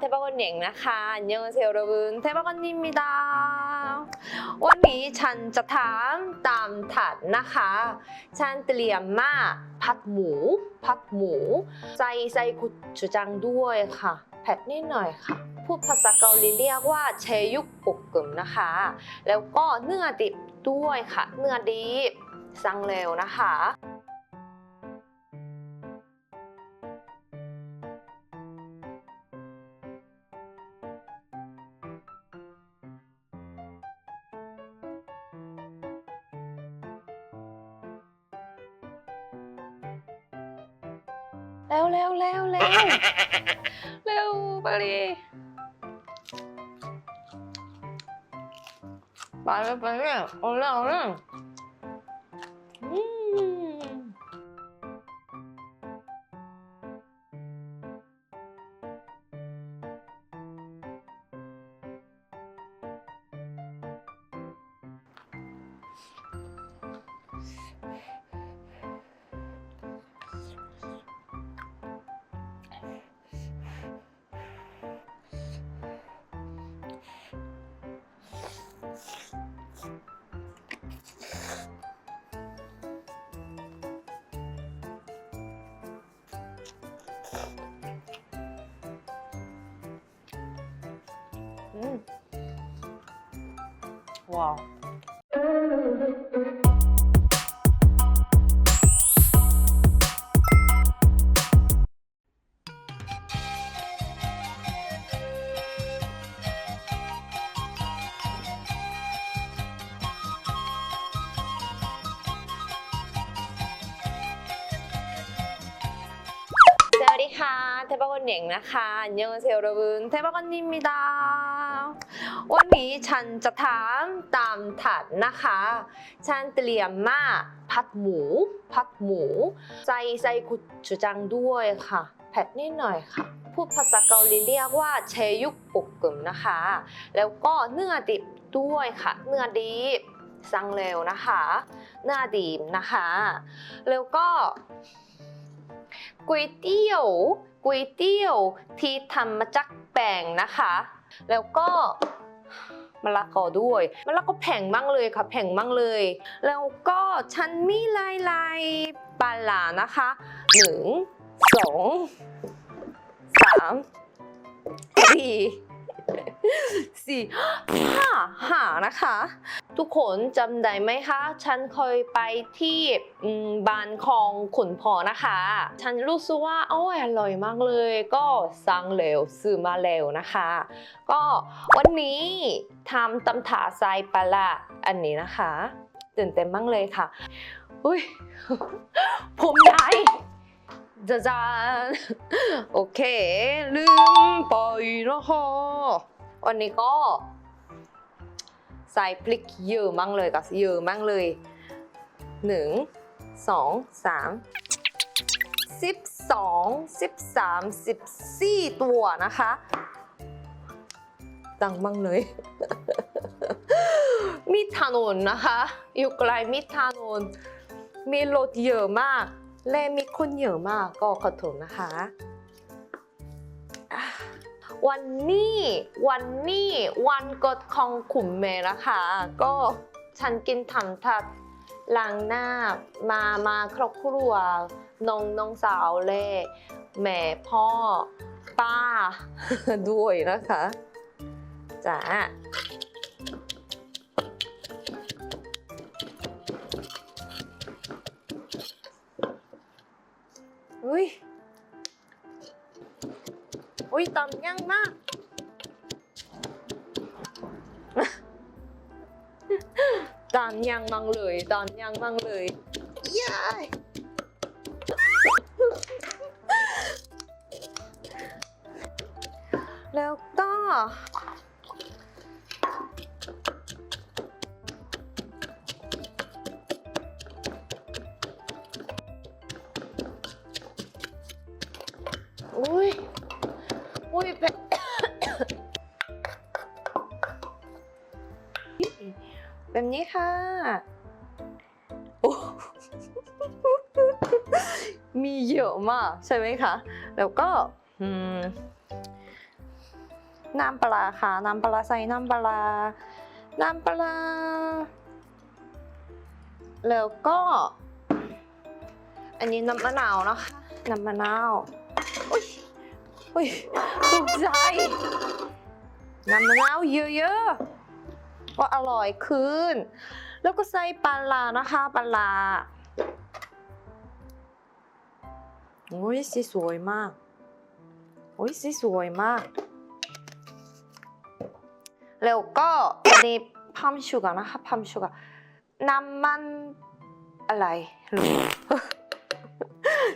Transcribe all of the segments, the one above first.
เทปกอนเหน่งนะคะอันยองเซลรบุนเทปกอนนิมิดาวันนี้ฉันจะถามตามถัดนะคะ ฉันเตรียมมาผัดหมู ผัดหมู ใส่ใส่กุจูจังด้วยค่ะแผ็ดนิดหน่อยค่ะ พูดภาษาเกาหลีเรียกว่าเชยุกปุกกึมนะคะ แล้วก็เนื้อดิบด้วยค่ะ เนื้อดิบสั่งเร็วนะคะ เร็วเร็วเร็วเร็วเร็วไปดิไปเลยไปเลยเอาเร็วเอาเร็วอื อืม ค่ะคะอันยองเซลรบุนเทปกอนิมิดาวันนี้ฉันจะถามตามถัดนะคะ ฉันเตรียมมาผัดหมู ผัดหมู ใส่ใส่กุจูจังด้วยค่ะแผ็ดนิดหน่อยค่ะ พูดภาษาเกาหลีเรียกว่าเชยุกปุกกึมนะคะ แล้วก็เนื้อดิบด้วยค่ะ เนื้อดิบสั่งเร็วนะคะ เนื้อดิบนะคะ แล้วก็ก๋วยเตี๋ยว ก๋วยเตี๋ยวที่ทำมาจากแป้งนะคะ แล้วก็มะละกอด้วยมะละกอแผงมากเลยค่ะแผงมากเลย แล้วก็ฉันมีลายลายปลาหลานะคะหนึ่งสองสามสี่ สี่ห้าห้านะคะ ทุกคนจำได้ไหมคะ ฉันเคยไปที่บ้านของขุนพอนะคะ ฉันรู้สึกว่าโอ้ยอร่อยมากเลย ก็สั่งเร็วซื้อมาเร็วนะคะ ก็วันนี้ทำตำถาทรายปลาอันนี้นะคะ ตื่นเต้นมากเลยค่ะ อุ้ยผมใหญ่ จะจานโอเค ลืมไปนะคะวันนี้ก็ ใส่พริกเยอะมากเลยก็เยอะมากเลยหนึ่งสองสามสิบสองสิบสามสิบสี่ตัวนะคะดังมากเลย มีถนนนะคะ อยู่ไกลมีถนนมีรถเยอะมาก และมี คนเยอะมากก็ขอโทษนะคะ วันนี้วันนี้วันกดของขุมเมนะคะ ก็ฉันกินทำทัดล้างหน้ามามาครอบครัวน้องน้องสาวเล่แม่พ่อ ป้า ด้วยนะคะจ้า อุ้ย อุ้ยตอนยังมาก ตอนยังมังเลย ตอนยังมังเลยยายแล้วก็ อุ้ยอุ้ยเผ็ดแบบนี้ค่ะโอ้มีเยอะมากใช่ไหมคะ แล้วก็น้ำปลาค่ะน้ำปลาใส่น้ำปลาน้ำปลา แล้วก็ อันนี้น้ำมะนาวนะคะน้ำมะนาว อุ้ยตกใจน้ำมะนาวเยอะๆก็อร่อยขึ้น แล้วก็ใส่ปลาร้านะคะปลาร้าโอ้ยสีสวยมากโอ้ยสีสวยมาก แล้วก็อันนี้พัมชูกานะคะพัมชูกาน้ำมันอะไร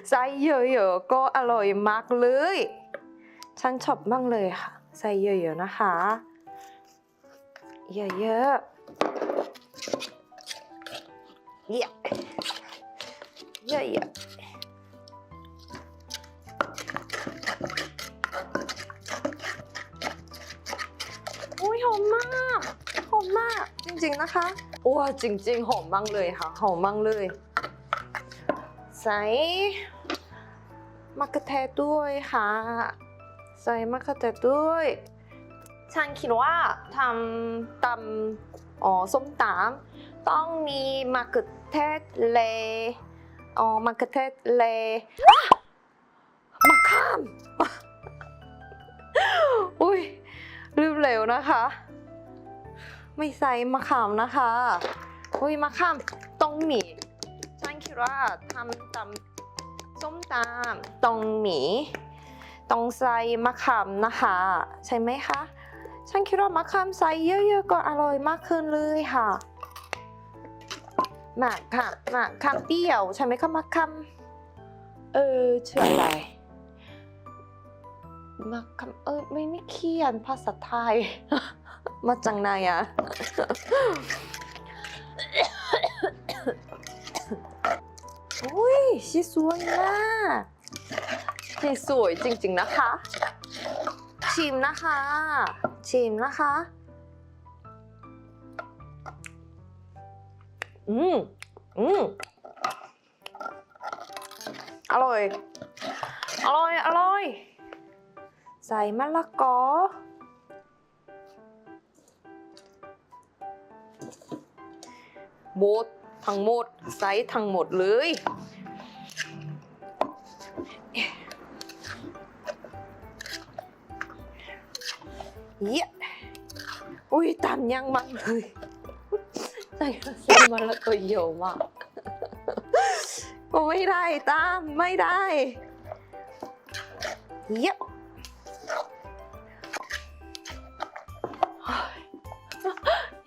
ใส่เยอะๆก็อร่อยมากเลย ฉันชอบมากเลยค่ะ ใส่เยอะๆนะคะ เยอะๆเยอะเยอะๆอุ้ยหอมมากหอมมากจริงๆนะคะว้าจริง ๆ หอมมากเลยค่ะ หอมมากเลย ใส่มะเขือเทศด้วยค่ะ ใส่มะเขือเทศด้วย ฉันคิดว่าทำตำอ๋อส้มตำต้องมีมะเขือเทศเลอ๋อมะเขือเทศเลมะขามอุ้ยลืมเร็วนะคะ ไม่ใส่มะขามนะคะอุ้ยมะขามต้องมีฉันคิดว่าทำตำส้มตำต้องมี ต้องใส่มะขามนะคะ ใช่ไหมคะ ฉันคิดว่ามะขามใส่เยอะๆก็อร่อยมากขึ้นเลยค่ะมะขามมะขามเปรี้ยวใช่ไหมคะมะขามเออชื่ออะไรมะขามเออไม่ไม่เขียนภาษาไทย มาจากไหนอะอุ้ยชีสวยมาก ชีสวยจริงๆนะคะ ชิมนะคะ ชิมนะคะ อืมอืมอร่อย อร่อย อร่อย ใส่มะละกอหมดทั้งหมดไซส์ทั้งหมดเลย เยี่ยอุ้ยตามยังมากเลยใส่ใส่มันแล้วก็เยอะมากโอ้ไม่ได้ตามไม่ได้เยี่ย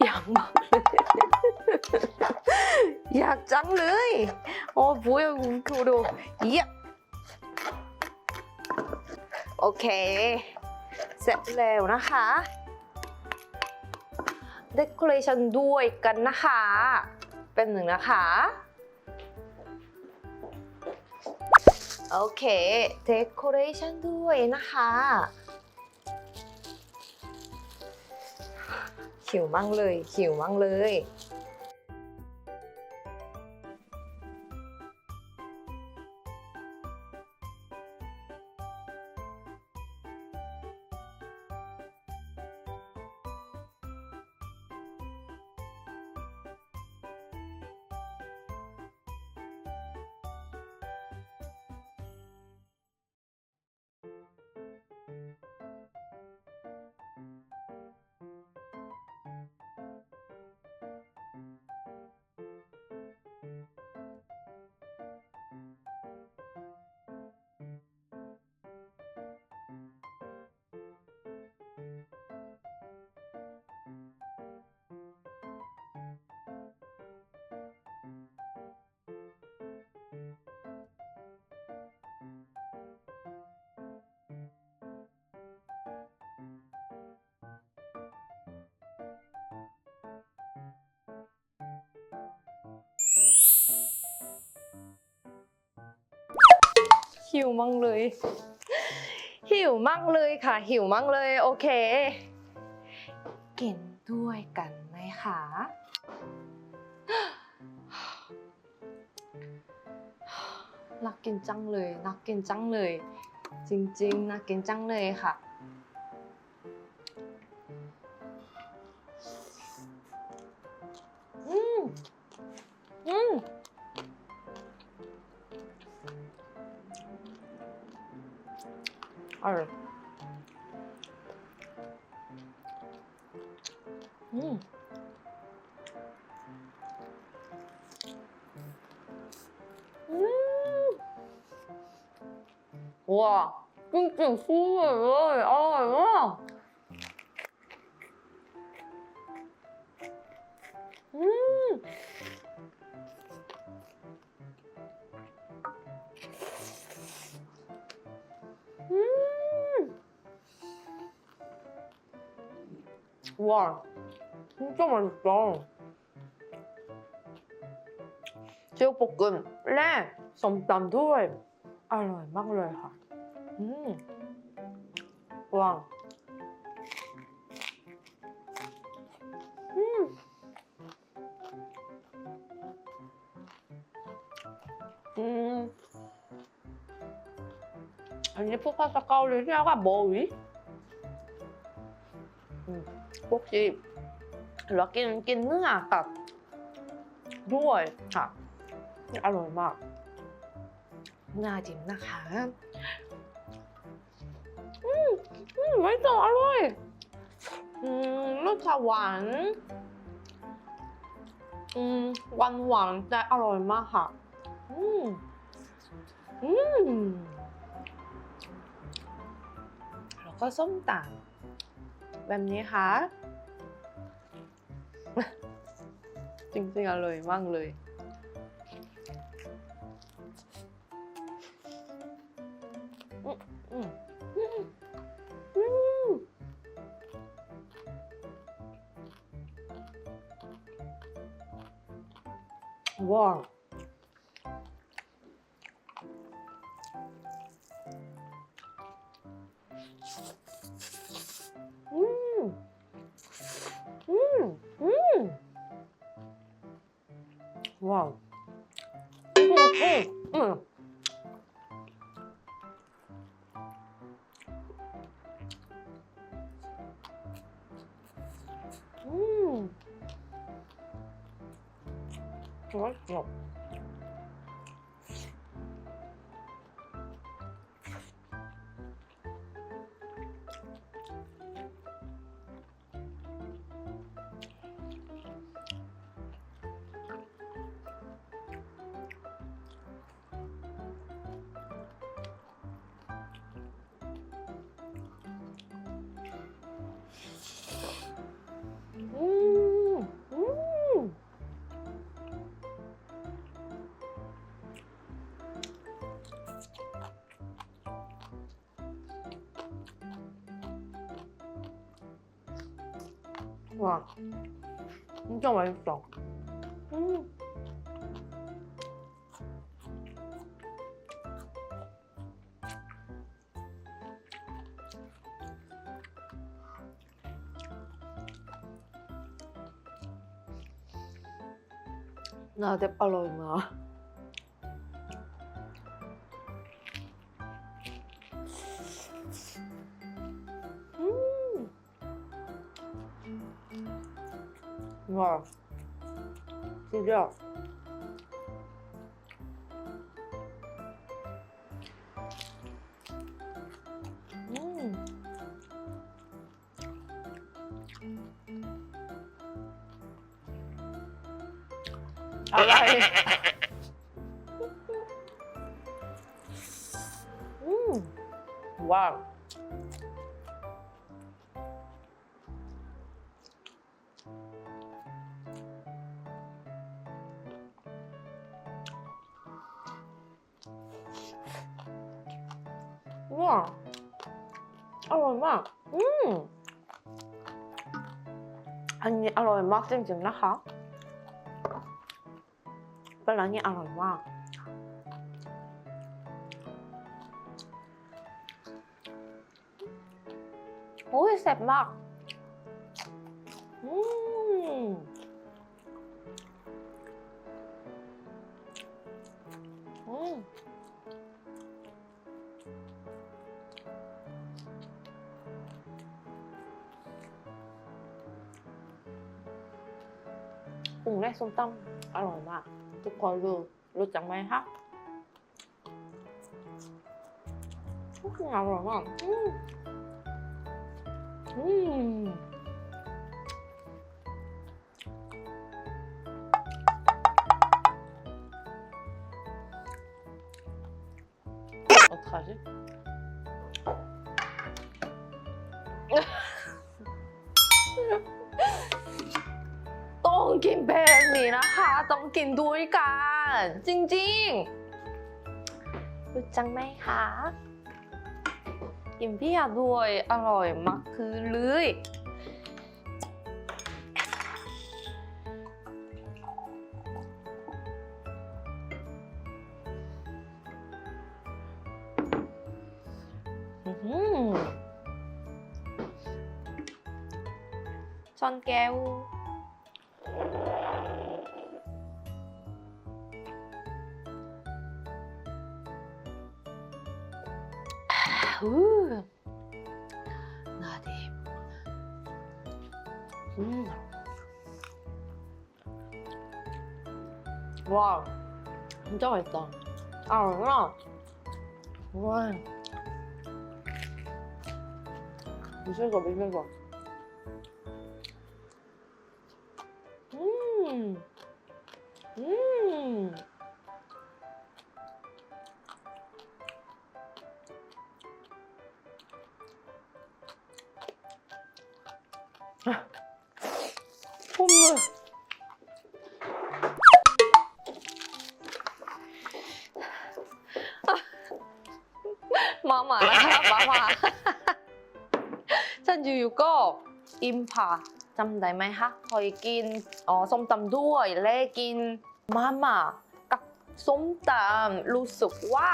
อยากมากเลยอยากจังเลย โอ้บุยคูดูเยี่ยโอเค เสร็จแล้วนะคะเดคอเรชันด้วยกันนะคะ เป็นหนึ่งนะคะ โอเคเดคอเรชันด้วยนะคะหิวมั่งเลยหิวมั่งเลย หิวมั่งเลย หิวมั่งเลยค่ะ หิวมั่งเลยโอเค กินด้วยกันไหมคะนักกินจังเลยนักกินจังเลย จริงๆนักกินจังเลยค่ะ อืมอืม อืมว้าจริงๆฟู 와 진짜 맛있다 제육볶음 레 썸땀 두얼 알로에 막로에 하 음. 와. 음. 음. 리포파사 까울리 히아가 머위? พูดภาษาเกาหลีเรียกว่าโบวิอืมพวกที่เรากินกินเนื้อกับด้วยค่ะ อร่อยมาก น่าจิมนะคะ อืมอืมไม่ต้องอร่อย อืมรสชาติหวานอืมหวานหวานๆแต่อร่อยมากค่ะ อืม อืม แล้วก็ส้มตำ แบบนี้ค่ะ จริงๆอร่อยมากเลย ว้าว 와, 진짜 맛있어. 음. 나 대빨로이나. 块儿，就这样。嗯，好吧。 เนี่อร่อยมาก อืมอันนี้อร่อยมากจริงๆนะคะปลาเนี้อร่อยมากโอ้ยเซ่บมาก ส้มตำอร่อยมาก ทุกคนรู้รู้จักไหมคะอร่อยมากอืมอดขอสิ กินแบบนี้นะคะ ต้องกินด้วยกัน จริงๆรู้จังไหมคะกินพี่อาด้วยอร่อยมากคือเลยอื้อหือช้อนแก้ว 진짜 맛있다. 아, 그럼. 와. 미친 거, 미친 거. 음. 음. 마마นะคะมามาฉันอยู่ๆก็อิมพาจำได้ไหมคะเคยกินอ๋อส้มตำด้วยและกินมาม่ากับส้มตำรู้สึกว่า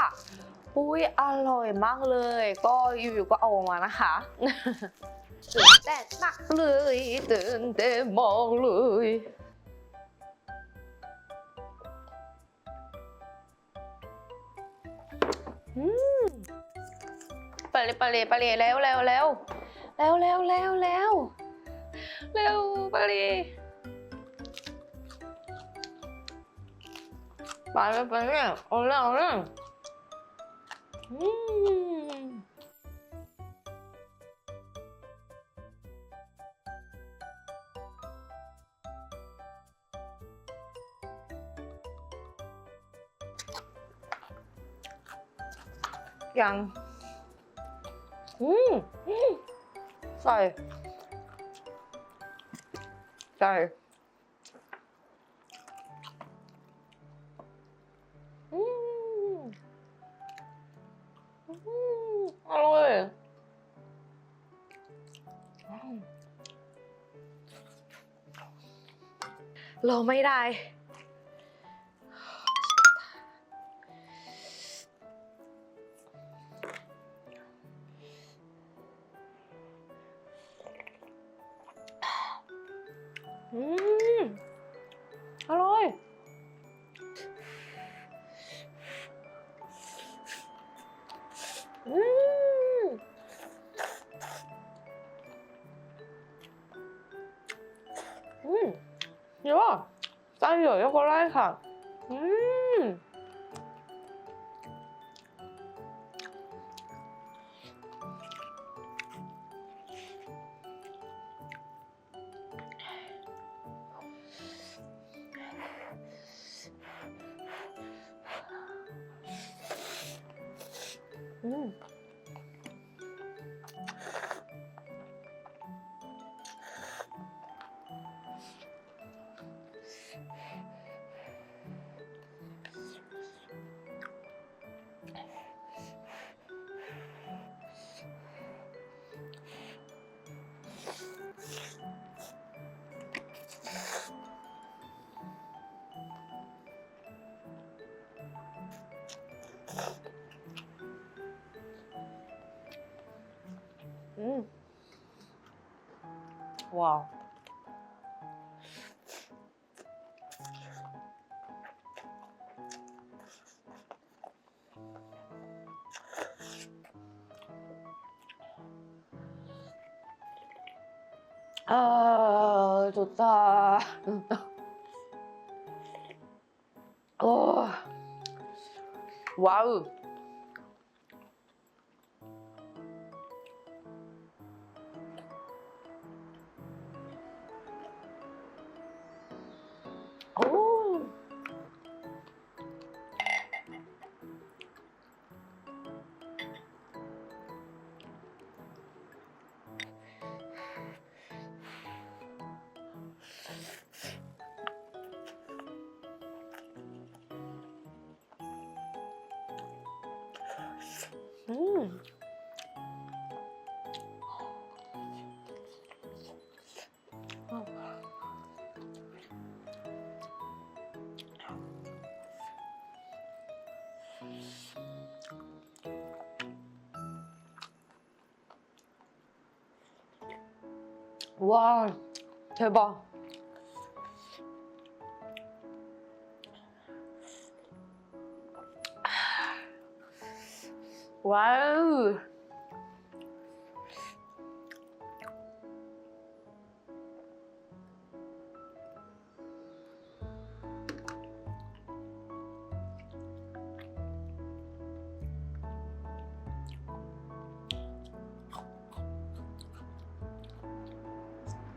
อุ้ยอร่อยมากเลย ก็อยู่ๆก็เอามานะคะตื่นเต้นมากเลยตื่นเต้นมากเลยอืม ไปเลยไปเลยไปเลยแล้วแล้วแล้วแล้วแล้วแล้วแล้วเร็วไปเลยไปเลยไปเลยเอาเลยเอาเลยอืมยัง อืมใส่ใส่อืมอืมอร่อยอืมรอไม่ได้ 음. 와. 아, 좋다. 어. 와우. 와, 대박. 와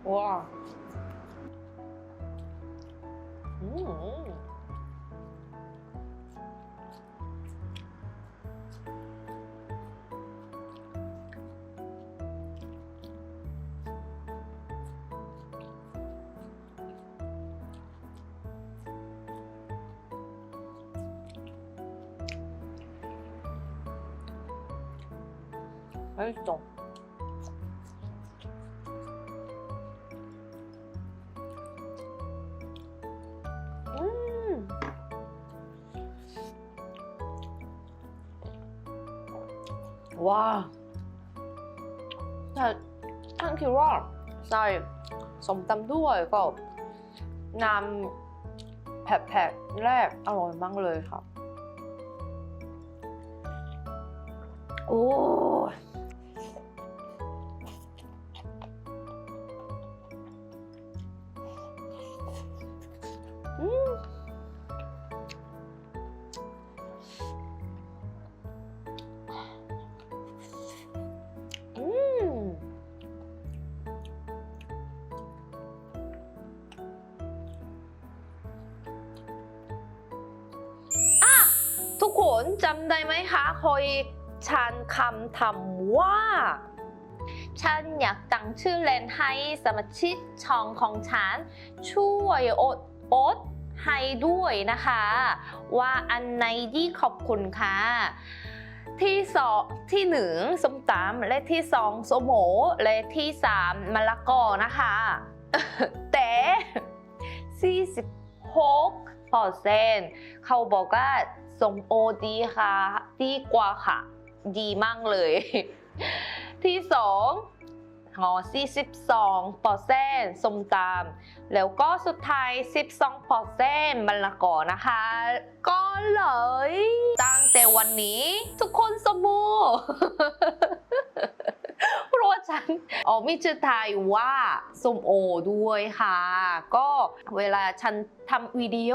와. 음. 맛있어. ว้า.แต่ท่านคิดว่าใส่สมตำด้วยก็น้ำแผะๆแรกอร่อยมากเลยค่ะโอ้ คนจำได้ไหมคะเคยฉันคำทำว่า ฉันอยากตั้งชื่อเล่นให้สมาชิกช่องของฉัน ช่วยอดอดให้ด้วยนะคะ ว่าอันไหนที่ขอบคุณค่ะ ที่สองที่หนึ่งสมตำและที่สองโสมโหและที่สามมะละกอนะคะ แต่46เปอร์เซ็นต์เขาบอกว่า ส้มโอดีค่ะ ดีกว่าค่ะ ดีมากเลย ที่สองหอ42เปอร์เซ็นต์ส้มตำแล้วก็สุดท้าย 12เปอร์เซ็นต์มะละกอนะคะ ก็เลยตั้งแต่วันนี้ ทุกคนสมู เพราะว่าฉันอ๋อมีชื่อไทยว่าส้มโอด้วยค่ะ ก็เวลาฉันทำวิดีโอ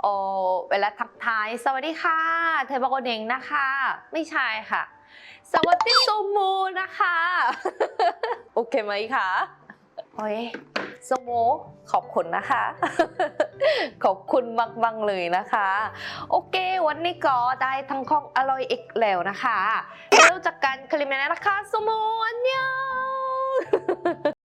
เออเวลาทักทาย สวัสดีค่ะ เทปโกเดงนะคะ ไม่ใช่ค่ะ สวัสดีสมโมนะคะ โอเคไหมคะ โอ้ยสมโมขอบคุณนะคะ ขอบคุณมากๆเลยนะคะ โอเค วันนี้ก็ได้ทั้งของอร่อยอีกแล้วนะคะเริ่มจากการคลิปนี้นะคะสมโมอันยอง